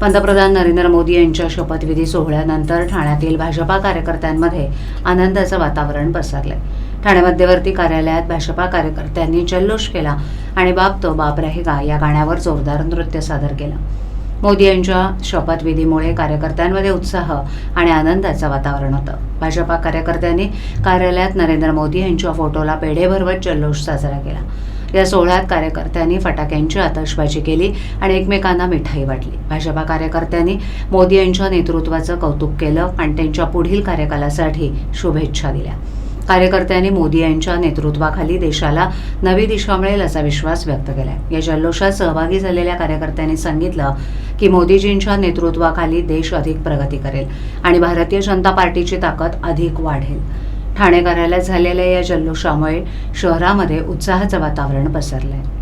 पंतप्रधान नरेंद्र मोदी यांच्या शपथविधी सोहळ्यानंतर ठाण्यातील भाजपा कार्यकर्त्यांमध्ये आनंदाचं वातावरण पसरलंय. ठाणे मध्यवर्ती कार्यालयात भाजपा कार्यकर्त्यांनी जल्लोष केला आणि बाप तो बाप रहेगा या गाण्यावर जोरदार नृत्य सादर केलं. मोदी यांच्या शपथविधीमुळे कार्यकर्त्यांमध्ये उत्साह आणि आनंदाचं वातावरण होतं. भाजपा कार्यकर्त्यांनी कार्यालयात नरेंद्र मोदी यांच्या फोटोला पेढे भरवत जल्लोष साजरा केला. या सोहळ्यात कार्यकर्त्यांनी फटाक्यांची आतषबाजी केली आणि एकमेकांना मिठाई वाटली. भाजपा कार्यकर्त्यांनी मोदी यांच्या नेतृत्वाचं कौतुक केलं आणि त्यांच्या पुढील कार्यकालासाठी शुभेच्छा दिल्या. कार्यकर्त्यांनी मोदी यांच्या नेतृत्वाखाली देशाला नवी दिशा मिळेल असा विश्वास व्यक्त केला या जल्लोषात सहभागी झालेल्या कार्यकर्त्यांनी सांगितलं की मोदीजींच्या नेतृत्वाखाली देश अधिक प्रगती करेल आणि भारतीय जनता पार्टीची ताकद अधिक वाढेल. ठाणे कार्यालयात झालेल्या या जल्लोषामुळे शहरामध्ये उत्साहाचं वातावरण पसरलं आहे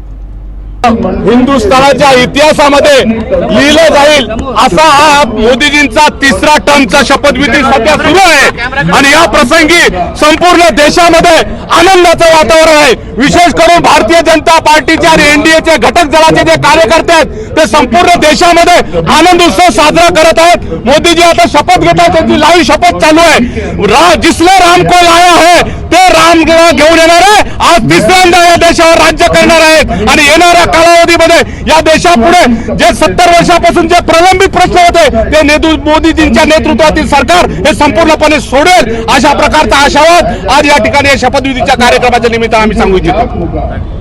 हिंदुस्थानाच्या इतिहासामध्ये लिहिलं जाईल असा हा मोदीजींचा तिसरा टर्मचा शपथविधी सध्या सुरू आहे. आणि या प्रसंगी संपूर्ण देशामध्ये आनंदाचं वातावरण आहे. विशेष करून भारतीय जनता पार्टीचे आणि एनडीएचे घटक दलाचे जे कार्यकर्ते आहेत ते संपूर्ण देशामध्ये आनंद उत्सव साजरा करत आहेत. मोदीजी आता शपथ घेतात त्यांची लाईव्ह शपथ चालू आहे. रा जिसने राम को लाया है ते घेऊन येणार आहे आज तिसऱ्यांदा या देशावर राज्य करणार आहेत. आणि येणाऱ्या कालावधीमध्ये या देशापुढे जे सत्तर वर्षापासून जे प्रलंबित प्रश्न होते ते नेतृ मोदीजींच्या नेतृत्वातील सरकार हे संपूर्णपणे सोडेल अशा प्रकारचा आशावाद आज या ठिकाणी या शपथविधीच्या कार्यक्रमाच्या निमित्तानं आम्ही सांगू इच्छितो.